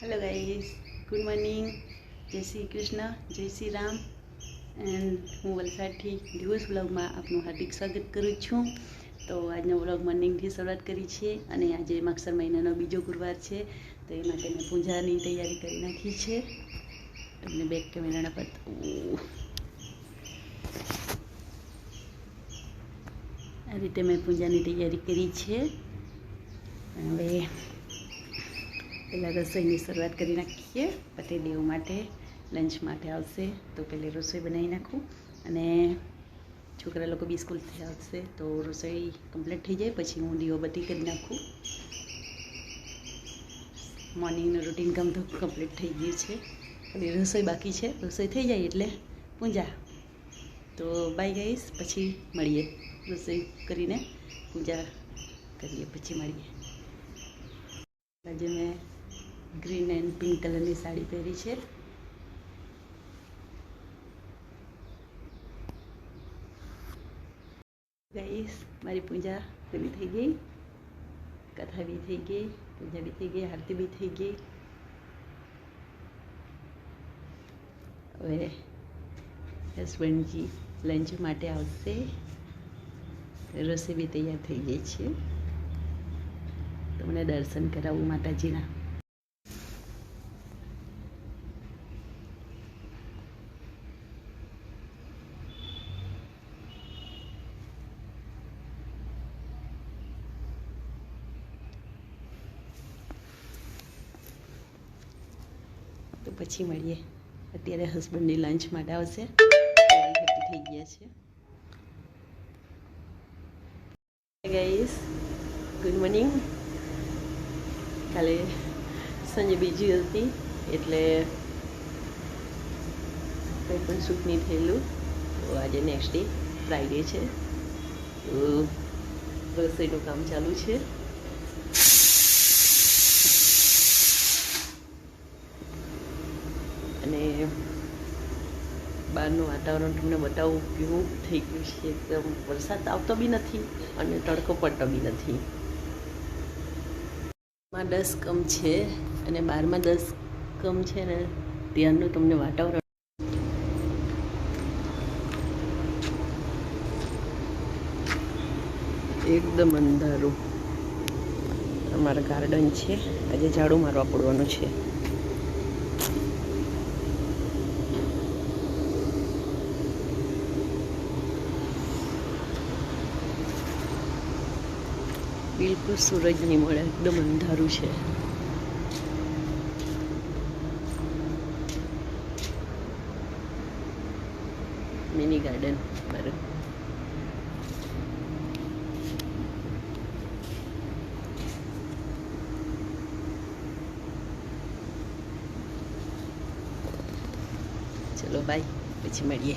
Hello guys good morning જય શ્રી કૃષ્ણ જય Shri Ram and હું વલસાડથી દિવસ વ્લોગમાં આપનું હાર્દિક સ્વાગત કરું છું. તો આજનો વ્લોગ મોર્નિંગથી શરૂઆત કરી છે અને આજે માગસર મહિનાનો બીજો ગુરુવાર છે. તો એ માટે મેં પૂજાની તૈયારી કરી નાખી છે. તમને બેક કેમેરાના પર આ રીતે મેં પૂજાની તૈયારી કરી છે. હવે પહેલાં રસોઈની શરૂઆત કરી નાખીએ પતિદેવ માટે લંચ માટે આવશે, તો પહેલે રસોઈ બનાવી નાખું. અને છોકરા લોકો બી સ્કૂલથી આવશે, તો રસોઈ કમ્પ્લીટ થઈ જાય, પછી હું દીવો બધી કરી નાખું. મોર્નિંગનું રૂટીન તો કમ્પ્લીટ થઈ ગયું છે. અને રસોઈ બાકી છે, રસોઈ થઈ જાય એટલે પૂજા. તો બાય ગઈશ પછી મળીએ. રસોઈ કરીને પૂજા કરીએ, પછી મળીએ. આજે મેં ગ્રીન એન્ડ પિંક કલરની સાડી પહેરી છે. ગાઈસ મારી પૂજા પૂરી થઈ ગઈ. કથા બી થઈ ગઈ, પૂજા બી થઈ ગઈ, આરતી બી થઈ ગઈ. હવે હસબન્ડજી લંચ માટે આવશે. રસોઈ બી તૈયાર થઈ ગઈ છે. તમને દર્શન કરાવું માતાજીના તો પછી મળીએ. અત્યારે હસબન્ડની લંચ માટે આવશે. થઈ ગયા છે ગાઈસ ગુડ મોર્નિંગ કાલે સાંજે બીજી હતી, એટલે કંઈ પણ શૂટ નહીં થયેલું. તો આજે નેક્સ્ટ ડે ફ્રાઈડે છે. રસોઈનું કામ ચાલુ છે. અને બહારનું વાતાવરણ તમને બતાવું કેવું થઈ ગયું છે એકદમ. વરસાદ આવતો બી નથી અને તડકો પડતો બી નથી. માં દસ કમ છે અને બારમાં દસ કમ છે ને ત્યારનું તમને વાતાવરણ એકદમ અંધારું. અમારા ગાર્ડન છે. આજે ઝાડુ મારવા પડવાનું છે. બિલકુલ સૂરજ નહીં મળે. એકદમ અંધારું છે. મિની ગાર્ડન મારું ચલો બાય પછી મળીએ.